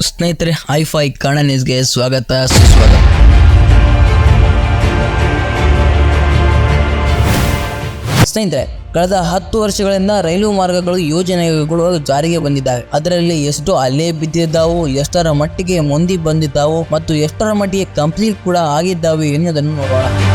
ಸ್ನೇಹಿತರೆ ಐಫೈ ಕನ್ನಡ ನ್ಯೂಸ್ಗೆ ಸ್ವಾಗತ, ಸುಸ್ವಾಗತ. ಸ್ನೇಹಿತರೆ, ಕಳೆದ ಹತ್ತು ವರ್ಷಗಳಿಂದ ರೈಲು ಮಾರ್ಗಗಳು ಯೋಜನೆಗಳು ಜಾರಿಗೆ ಬಂದಿದ್ದಾವೆ. ಅದರಲ್ಲಿ ಎಷ್ಟು ಅಲೆ ಬಿದ್ದಿದ್ದಾವು, ಎಷ್ಟರ ಮಟ್ಟಿಗೆ ಮುಂದೆ ಬಂದಿದ್ದಾವು, ಮತ್ತು ಎಷ್ಟರ ಮಟ್ಟಿಗೆ ಕಂಪ್ಲೀಟ್ ಕೂಡ ಆಗಿದ್ದಾವೆ ಎನ್ನುವುದನ್ನು ನೋಡೋಣ.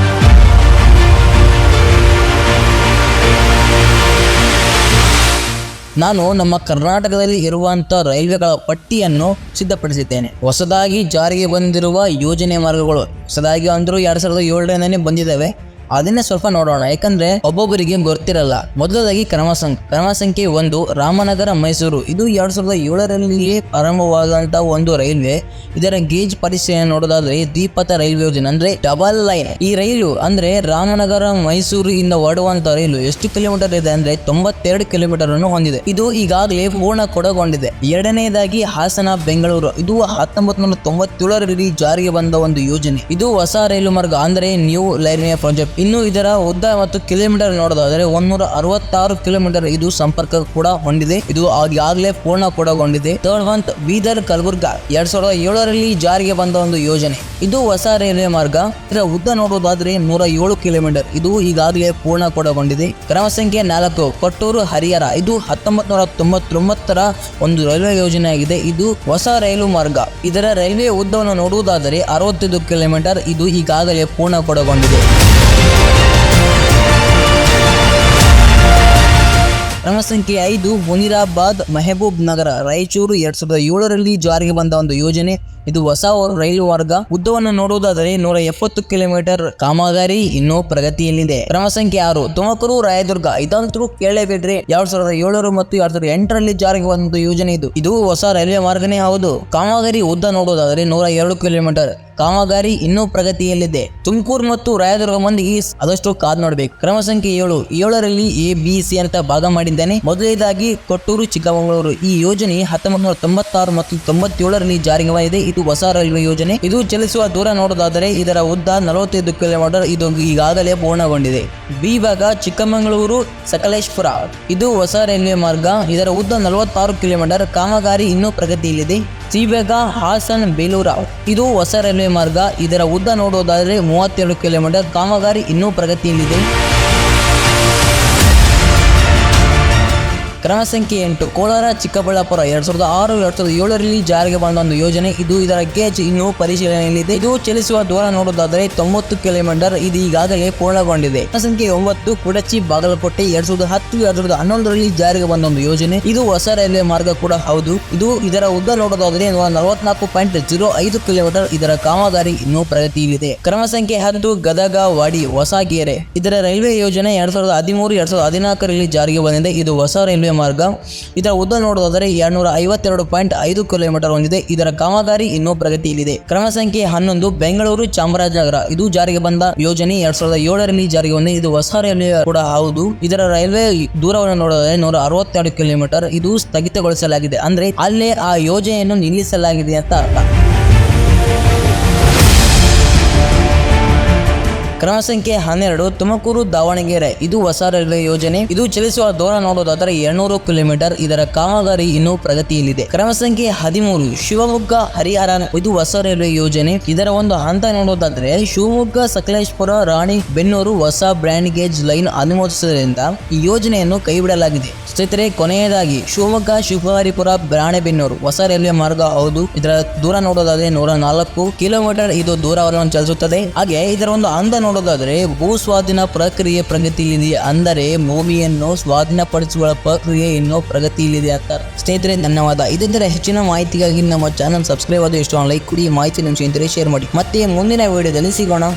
ನಾನು ನಮ್ಮ ಕರ್ನಾಟಕದಲ್ಲಿ ಇರುವಂಥ ರೈಲ್ವೆಗಳ ಪಟ್ಟಿಯನ್ನು ಸಿದ್ಧಪಡಿಸಿದ್ದೇನೆ. ಹೊಸದಾಗಿ ಜಾರಿಗೆ ಬಂದಿರುವ ಯೋಜನೆ ಮಾರ್ಗಗಳು, ಹೊಸದಾಗಿ ಅಂದರೂ ಎರಡು ಸಾವಿರದ ಏಳರಿಂದನೇ ಬಂದಿದ್ದಾವೆ. ಅದನ್ನೇ ಸ್ವಲ್ಪ ನೋಡೋಣ. ಯಾಕಂದ್ರೆ ಒಬ್ಬೊಬ್ಬರಿಗೆ ಗೊತ್ತಿರಲ್ಲ. ಮೊದಲದಾಗಿ ಕ್ರಮ ಸಂಖ್ಯೆ ಕ್ರಮ ಸಂಖ್ಯೆ ಒಂದು, ರಾಮನಗರ, ಮೈಸೂರು. ಇದು ಎರಡ್ ಸಾವಿರದ ಏಳರಲ್ಲಿಯೇ ಪ್ರಾರಂಭವಾದಂತಹ ಒಂದು ರೈಲ್ವೆ. ಇದರ ಗೇಜ್ ಪರಿಸ್ಥಿತಿಯನ್ನು ನೋಡೋದಾದ್ರೆ ದ್ವಿಪಥ ರೈಲ್ವೆ ಯೋಜನೆ, ಅಂದ್ರೆ ಡಬಲ್ ಲೈನ್ ಈ ರೈಲು ಅಂದ್ರೆ ರಾಮನಗರ, ಮೈಸೂರು ಇಂದ ಹೊರಡುವಂತ ರೈಲು. ಎಷ್ಟು ಕಿಲೋಮೀಟರ್ ಇದೆ ಅಂದ್ರೆ ತೊಂಬತ್ತೆರಡು ಕಿಲೋಮೀಟರ್ ಅನ್ನು ಹೊಂದಿದೆ. ಇದು ಈಗಾಗಲೇ ಪೂರ್ಣ ಕೊಡಗೊಂಡಿದೆ. ಎರಡನೇದಾಗಿ ಹಾಸನ, ಬೆಂಗಳೂರು. ಇದು ಹತ್ತೊಂಬತ್ತು ನೂರ ತೊಂಬತ್ತೇಳರಲ್ಲಿ ಜಾರಿಗೆ ಬಂದ ಒಂದು ಯೋಜನೆ. ಇದು ಹೊಸ ರೈಲು ಮಾರ್ಗ, ಅಂದ್ರೆ ನ್ಯೂ ಲೈನ್ ಪ್ರಾಜೆಕ್ಟ್ ಇನ್ನು ಇದರ ಉದ್ದ ಮತ್ತು ಕಿಲೋಮೀಟರ್ ನೋಡೋದಾದರೆ ಒಂದೂರ ಅರವತ್ತಾರು ಕಿಲೋಮೀಟರ್ ಇದು ಸಂಪರ್ಕ ಕೂಡ ಹೊಂದಿದೆ. ಇದು ಈಗಾಗಲೇ ಪೂರ್ಣ ಕೂಡಗೊಂಡಿದೆ ಥರ್ಡ್ ಮಂತ್ ಬೀದರ್ ಕಲಬುರ್ಗ ಎರಡ್ ಸಾವಿರದ ಏಳರಲ್ಲಿ ಜಾರಿಗೆ ಬಂದ ಒಂದು ಯೋಜನೆ. ಇದು ಹೊಸ ರೈಲ್ವೆ ಮಾರ್ಗ. ಇದರ ಉದ್ದ ನೋಡೋದಾದ್ರೆ ನೂರ ಏಳು ಕಿಲೋಮೀಟರ್. ಇದು ಈಗಾಗಲೇ ಪೂರ್ಣ ಕೂಡಗೊಂಡಿದೆ ಕ್ರಮ ಸಂಖ್ಯೆ ನಾಲ್ಕು, ಕೊಟ್ಟೂರು ಹರಿಹರ. ಇದು ಹತ್ತೊಂಬತ್ ನೂರ ತೊಂಬತ್ತೊಂಬತ್ತರ ಒಂದು ರೈಲ್ವೆ ಯೋಜನೆ ಆಗಿದೆ. ಇದು ಹೊಸ ರೈಲು ಮಾರ್ಗ. ಇದರ ರೈಲ್ವೆ ಉದ್ದವನ್ನು ನೋಡುವುದಾದರೆ ಅರವತ್ತೈದು ಕಿಲೋಮೀಟರ್. ಇದು ಈಗಾಗಲೇ ಪೂರ್ಣ ಕೂಡಗೊಂಡಿದೆ ಕ್ರಮ ಸಂಖ್ಯೆ ಐದು ಮುನಿರಾಬಾದ್ ಮೆಹಬೂಬ್ ನಗರ ರಾಯಚೂರು ಎರಡ್ ಸಾವಿರದ ಏಳರಲ್ಲಿ ಜಾರಿಗೆ ಬಂದ ಒಂದು ಯೋಜನೆ. ಇದು ಹೊಸ ರೈಲು ಮಾರ್ಗ. ಉದ್ದವನ್ನು ನೋಡುವುದಾದರೆ ನೂರ ಎಪ್ಪತ್ತು ಕಿಲೋಮೀಟರ್ ಕಾಮಗಾರಿ ಇನ್ನೂ ಪ್ರಗತಿಯಲ್ಲಿದೆ. ಕ್ರಮ ಸಂಖ್ಯೆ ಆರು, ತುಮಕೂರು, ರಾಯದುರ್ಗ. ಇದಂತೂ ಕೇಳಲೇಬೇಡ್ರಿ ಎರಡ್ ಸಾವಿರದ ಏಳರು ಮತ್ತು ಎರಡ್ ಸಾವಿರದ ಎಂಟರಲ್ಲಿ ಜಾರಿಗೆ ಬಂದ ಯೋಜನೆ ಇದು. ಇದು ಹೊಸ ರೈಲ್ವೆ ಮಾರ್ಗನೇ ಹೌದು. ಕಾಮಗಾರಿ ಉದ್ದ ನೋಡುವುದಾದರೆ ನೂರ ಎರಡು ಕಿಲೋಮೀಟರ್. ಕಾಮಗಾರಿ ಇನ್ನೂ ಪ್ರಗತಿಯಲ್ಲಿದೆ. ತುಮಕೂರು ಮತ್ತು ರಾಯದುರ್ಗ ಮಂದಿಗೆ ಆದಷ್ಟು ಕಾದ್ ನೋಡ್ಬೇಕು. ಕ್ರಮ ಸಂಖ್ಯೆ ಏಳು, ಏಳರಲ್ಲಿ ಎ ಬಿ ಸಿ ಅಂತ ಭಾಗ ಮಾಡಿದ್ದಾನೆ. ಮೊದಲನೇದಾಗಿ ಕೊಟ್ಟೂರು, ಚಿಕ್ಕಮಗಳೂರು. ಈ ಯೋಜನೆ ಹತ್ತೊಂಬತ್ತು ನೂರ ತೊಂಬತ್ತಾರು ಮತ್ತು ತೊಂಬತ್ತೇಳರಲ್ಲಿ ಜಾರಿಗೆ ಬಂದಿದೆ. ಇದು ಹೊಸ ರೈಲ್ವೆ ಯೋಜನೆ. ಇದು ಚಲಿಸುವ ದೂರ ನೋಡೋದಾದರೆ ಇದರ ಉದ್ದ ನಲವತ್ತೈದು ಕಿಲೋಮೀಟರ್ ಇದು ಈಗಾಗಲೇ ಪೂರ್ಣಗೊಂಡಿದೆ. ಬಿ ಭಾಗ ಚಿಕ್ಕಮಗಳೂರು, ಸಕಲೇಶ್ಪುರ. ಇದು ಹೊಸ ರೈಲ್ವೆ ಮಾರ್ಗ. ಇದರ ಉದ್ದ ನಲವತ್ತಾರು ಕಿಲೋಮೀಟರ್. ಕಾಮಗಾರಿ ಇನ್ನೂ ಪ್ರಗತಿಯಲ್ಲಿದೆ. ಸಿಬೇಗ ಹಾಸನ್, ಬೇಲೂರ. ಇದು ಹೊಸ ರೈಲ್ವೆ ಮಾರ್ಗ. ಇದರ ಉದ್ದ ನೋಡೋದಾದರೆ ಮೂವತ್ತೆರಡು ಕಿಲೋಮೀಟರ್. ಕಾಮಗಾರಿ ಇನ್ನೂ ಪ್ರಗತಿಯಲ್ಲಿದೆ. ಕ್ರಮ ಸಂಖ್ಯೆ ಎಂಟು, ಕೋಲಾರ, ಚಿಕ್ಕಬಳ್ಳಾಪುರ ಎರಡ್ ಸಾವಿರದ ಆರು, ಎರಡ್ ಸಾವಿರದ ಏಳರಲ್ಲಿ ಜಾರಿಗೆ ಬಂದ ಒಂದು ಯೋಜನೆ. ಇದು ಇದರ ಗೇಜ್ ಇನ್ನೂ ಪರಿಶೀಲನೆಯಲ್ಲಿದೆ. ಇದು ಚಲಿಸುವ ದೂರ ನೋಡುವುದಾದರೆ ತೊಂಬತ್ತು ಕಿಲೋಮೀಟರ್ ಇದು ಈಗಾಗಲೇ ಪೂರ್ಣಗೊಂಡಿದೆ. ಸಂಖ್ಯೆ ಒಂಬತ್ತು, ಕುಡಚಿ, ಬಾಗಲಕೋಟೆ ಎರಡ್ ಸಾವಿರದ ಹತ್ತು, ಎರಡ್ ಸಾವಿರದ ಹನ್ನೊಂದರಲ್ಲಿ ಜಾರಿಗೆ ಬಂದ ಒಂದು ಯೋಜನೆ. ಇದು ಹೊಸ ರೈಲ್ವೆ ಮಾರ್ಗ ಕೂಡ ಹೌದು. ಇದು ಇದರ ಉದ್ದ ನೋಡೋದಾದರೆ ನಲವತ್ನಾಲ್ಕು ಪಾಯಿಂಟ್ ಜೀರೋ ಐದು ಕಿಲೋಮೀಟರ್. ಇದರ ಕಾಮಗಾರಿ ಇನ್ನೂ ಪ್ರಗತಿಯಲ್ಲಿದೆ. ಕ್ರಮ ಸಂಖ್ಯೆ ಹತ್ತು ಗದಗ ವಾಡಿ ಹೊಸಗೆರೆ. ಇದರ ರೈಲ್ವೆ ಯೋಜನೆ ಎರಡ್ ಸಾವಿರದ ಹದಿಮೂರು, ಎರಡ್ ಸಾವಿರದ ಹದಿನಾಲ್ಕರಲ್ಲಿ ಜಾರಿಗೆ ಬಂದಿದೆ. ಇದು ಹೊಸ ರೈಲ್ವೆ ಮಾರ್ಗ. ಇದರ ಉದ್ದ ನೋಡೋದಾದರೆ ಎರಡ್ನೂರ ಐವತ್ತೆರಡು ಪಾಯಿಂಟ್ ಐದು ಕಿಲೋಮೀಟರ್ ಹೊಂದಿದೆ. ಇದರ ಕಾಮಗಾರಿ ಇನ್ನೂ ಪ್ರಗತಿಯಲ್ಲಿದೆ. ಕ್ರಮ ಸಂಖ್ಯೆ ಹನ್ನೊಂದು, ಬೆಂಗಳೂರು ಚಾಮರಾಜನಗರ. ಇದು ಜಾರಿಗೆ ಬಂದ ಯೋಜನೆ. ಎರಡ್ ಸಾವಿರದ ಏಳರಲ್ಲಿ ಜಾರಿಗೆ ಬಂದಿದೆ ಇದು ಹೊಸ ರೈಲ್ವೆ ಕೂಡ ಹೌದು. ಇದರ ರೈಲ್ವೆ ದೂರವನ್ನು ನೋಡೋದಾದರೆ ನೂರ ಅರವತ್ತೆರಡು ಕಿಲೋಮೀಟರ್. ಇದು ಸ್ಥಗಿತಗೊಳಿಸಲಾಗಿದೆ. ಅಂದ್ರೆ ಅಲ್ಲೇ ಆ ಯೋಜನೆಯನ್ನು ನಿಲ್ಲಿಸಲಾಗಿದೆ ಅಂತ ಅರ್ಥ. ಕ್ರಮ ಸಂಖ್ಯೆ ಹನ್ನೆರಡು, ತುಮಕೂರು, ದಾವಣಗೆರೆ. ಇದು ಹೊಸ ರೈಲ್ವೆ ಯೋಜನೆ. ಇದು ಚಲಿಸುವ ದೂರ ನೋಡೋದಾದರೆ ಎರಡ್ನೂರು ಕಿಲೋಮೀಟರ್ ಇದರ ಕಾಮಗಾರಿ ಇನ್ನೂ ಪ್ರಗತಿಯಲ್ಲಿದೆ. ಕ್ರಮ ಸಂಖ್ಯೆ ಹದಿಮೂರು, ಶಿವಮೊಗ್ಗ, ಹರಿಹರ. ಇದು ಹೊಸ ರೈಲ್ವೆ ಯೋಜನೆ. ಇದರ ಒಂದು ಹಂತ ನೋಡೋದಾದ್ರೆ ಶಿವಮೊಗ್ಗ, ಸಕಲೇಶ್ಪುರ, ರಾಣಿ, ಬೆನ್ನೂರು ಹೊಸ ಬ್ರ್ಯಾಂಡ್ ಗೇಜ್ ಲೈನ್ ಅನುಮೋದಿಸುವುದರಿಂದ ಈ ಯೋಜನೆಯನ್ನು ಕೈಬಿಡಲಾಗಿದೆ. ಸ್ನೇಹಿತರೆ, ಕೊನೆಯದಾಗಿ ಶಿವಮೊಗ್ಗ, ಶಿವಹರಿಪುರ ಬ್ರಾಣೆಬೆನ್ನೂರು ಹೊಸ ರೈಲ್ವೆ ಮಾರ್ಗ. ಹೌದು, ಇದರ ದೂರ ನೋಡೋದಾದ್ರೆ ನೂರ ನಾಲ್ಕು ಕಿಲೋಮೀಟರ್ ಇದು ದೂರವನ್ನು ಚಲಿಸುತ್ತದೆ. ಹಾಗೆ ಇದರ ಒಂದು ಅಂದ ನೋಡೋದಾದ್ರೆ ಭೂ ಸ್ವಾಧೀನ ಪ್ರಕ್ರಿಯೆ ಪ್ರಗತಿಯಲ್ಲಿದೆ ಅಂದರೆ ಭೂಮಿಯನ್ನು ಸ್ವಾಧೀನಪಡಿಸುವ ಪ್ರಕ್ರಿಯೆ ಇನ್ನೂ ಪ್ರಗತಿಯಲ್ಲಿದೆ ಅಂತ. ಸ್ನೇಹಿತರೆ, ಧನ್ಯವಾದ. ಇದರಿಂದ ಹೆಚ್ಚಿನ ಮಾಹಿತಿಗಾಗಿ ನಮ್ಮ ಚಾನಲ್ ಸಬ್ಸ್ಕ್ರೈಬ್ ಆದ ಇಷ್ಟ ಲೈಕ್ ಕೊಡಿ, ಮಾಹಿತಿ ನಿಮ್ಮ ಸ್ನೇಹಿತರೆ ಶೇರ್ ಮಾಡಿ. ಮತ್ತೆ ಮುಂದಿನ ವಿಡಿಯೋದಲ್ಲಿ ಸಿಗೋಣ.